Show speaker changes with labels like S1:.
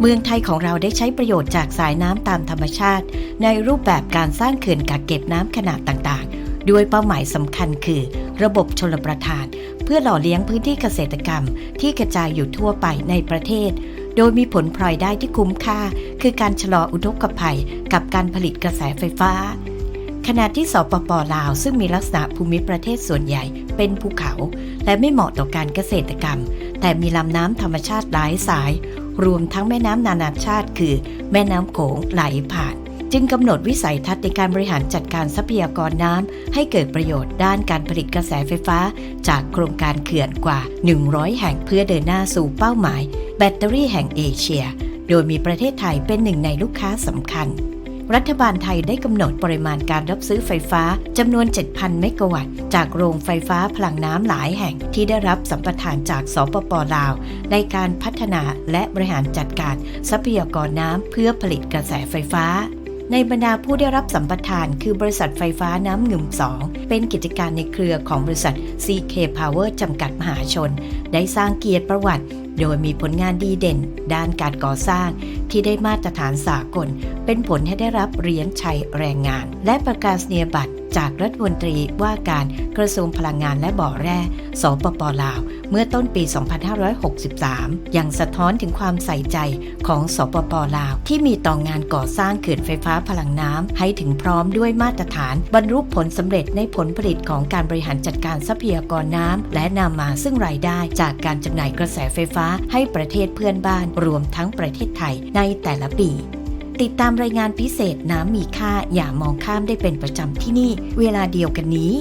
S1: เมืองไทยของเราได้ใช้ประโยชน์จากสายน้ำตามธรรมชาติ ในรูปแบบการสร้างเขื่อนกักเก็บน้ำขนาดต่างๆ ด้วยเป้าหมายสำคัญคือ ระบบชลประทาน เพื่อหล่อเลี้ยงพื้นที่เกษตรกรรม ที่กระจายอยู่ทั่วไปในประเทศ โดยมีผลพลอยได้ที่คุ้มค่า คือการชะลออุทกภัยกับการผลิตกระแสไฟฟ้า ขณะที่สปปลาวซึ่งมีลักษณะภูมิประเทศส่วนใหญ่เป็นภูเขา และไม่เหมาะต่อการเกษตรกรรม แต่มีลำน้ำธรรมชาติหลายสาย รวมทั้งแม่น้ำนานาชาติคือ แม่น้ำโขงไหลผ่าน จึงกำหนดวิสัยทัศน์ในการบริหารจัดการทรัพยากรน้ำให้เกิดประโยชน์ด้านการผลิตกระแสไฟฟ้า จากโครงการเขื่อนกว่า 100 แห่งเพื่อเดินหน้าสู่เป้าหมาย แบตเตอรี่แห่งเอเชีย โดยมีประเทศไทยเป็นหนึ่งในลูกค้าสำคัญ รัฐบาลไทยได้กำหนดปริมาณการรับซื้อไฟฟ้าจำนวน 7,000 เมกะวัตต์ จากโรงไฟฟ้าพลังน้ำหลายแห่งที่ได้รับสัมปทานจากสปปลาว ในการพัฒนาและบริหารจัดการทรัพยากรน้ำเพื่อผลิตกระแสไฟฟ้าในบรรดาผู้ได้รับสัมปทานคือบริษัทไฟฟ้าน้ำงึม2เป็นกิจการในเครือของบริษัท CK Power จำกัดมหาชน ได้สร้างเกียรติประวัติ โดยมีผลงานดีเด่น ด้านการก่อสร้าง ที่ได้มาตรฐานสากล เป็นผลให้ได้รับเหรียญชัยแรงงาน และประกาศนียบัตรจากรัฐมนตรีว่าการกระทรวงพลังงานและบ่อแร่ สปปลาว เมื่อต้นปี 2563 ยังสะท้อนถึงความใส่ใจของสปปลาว ที่มีต่องงานก่อสร้างเขื่อนไฟฟ้าพลังน้ำให้ถึงพร้อมด้วยมาตรฐาน บรรลุผลสำเร็จในผลผลิตของการบริหารจัดการทรัพยากรน้ำและนำมาซึ่งรายได้จากการจำหน่ายกระแสไฟฟ้าให้ประเทศเพื่อนบ้านรวมทั้งประเทศไทยในแต่ละปีติดตามรายงานพิเศษน้ำมีค่าอย่ามองข้ามได้เป็นประจำที่นี่ เวลาเดียวกันนี้